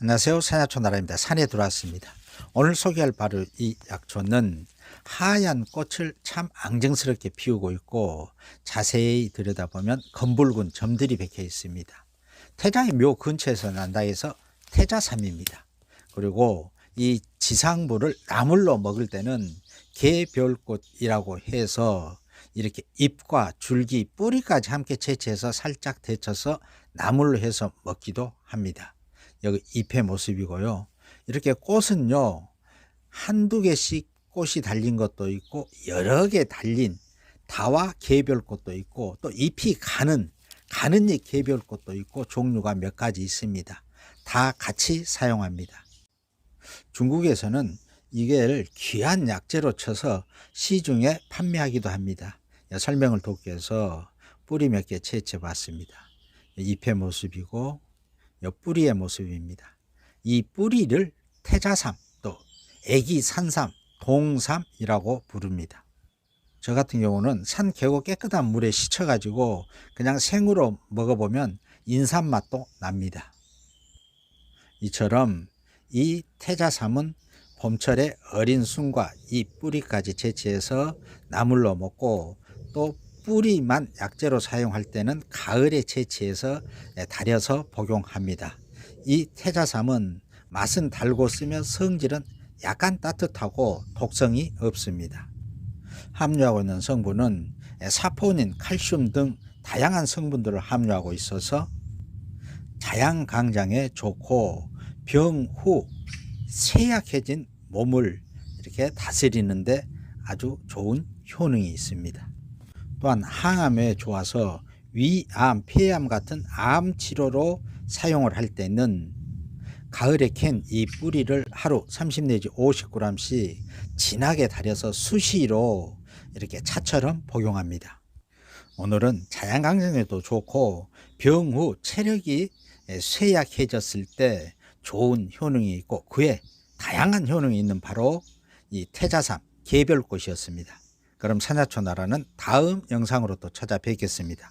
안녕하세요. 산야초 나라입니다. 산에 들어왔습니다. 오늘 소개할 바로 이 약초는 하얀 꽃을 참 앙증스럽게 피우고 있고 자세히 들여다보면 검붉은 점들이 박혀 있습니다. 태자의 묘 근처에서 난다 해서 태자삼입니다. 그리고 이 지상부를 나물로 먹을 때는 개별꽃이라고 해서 이렇게 잎과 줄기, 뿌리까지 함께 채취해서 살짝 데쳐서 나물로 해서 먹기도 합니다. 여기 잎의 모습이고요. 이렇게 꽃은요, 한두 개씩 꽃이 달린 것도 있고, 여러 개 달린 다와 개별 꽃도 있고, 또 잎이 가는, 가는 잎 개별 꽃도 있고, 종류가 몇 가지 있습니다. 다 같이 사용합니다. 중국에서는 이걸 귀한 약재로 쳐서 시중에 판매하기도 합니다. 설명을 돕기 위해서 뿌리 몇 개 채취해 봤습니다. 잎의 모습이고, 요 뿌리의 모습입니다. 이 뿌리를 태자삼 또 애기 산삼, 동삼이라고 부릅니다. 저 같은 경우는 산 개고 깨끗한 물에 씻어가지고 그냥 생으로 먹어보면 인삼 맛도 납니다. 이처럼 이 태자삼은 봄철에 어린 순과 이 뿌리까지 채취해서 나물로 먹고 또 뿌리만 약재로 사용할 때는 가을에 채취해서 달여서 복용합니다. 이 태자삼은 맛은 달고 쓰며 성질은 약간 따뜻하고 독성이 없습니다. 함유하고 있는 성분은 사포닌, 칼슘 등 다양한 성분들을 함유하고 있어서 자양 강장에 좋고 병후 쇠약해진 몸을 이렇게 다스리는데 아주 좋은 효능이 있습니다. 또한 항암에 좋아서 위암, 폐암 같은 암 치료로 사용을 할 때는 가을에 캔 이 뿌리를 하루 30 내지 50g씩 진하게 달여서 수시로 이렇게 차처럼 복용합니다. 오늘은 자양강장에도 좋고 병 후 체력이 쇠약해졌을 때 좋은 효능이 있고 그에 다양한 효능이 있는 바로 이 태자삼 개별꽃이었습니다. 그럼 산야초 나라는 다음 영상으로 또 찾아뵙겠습니다.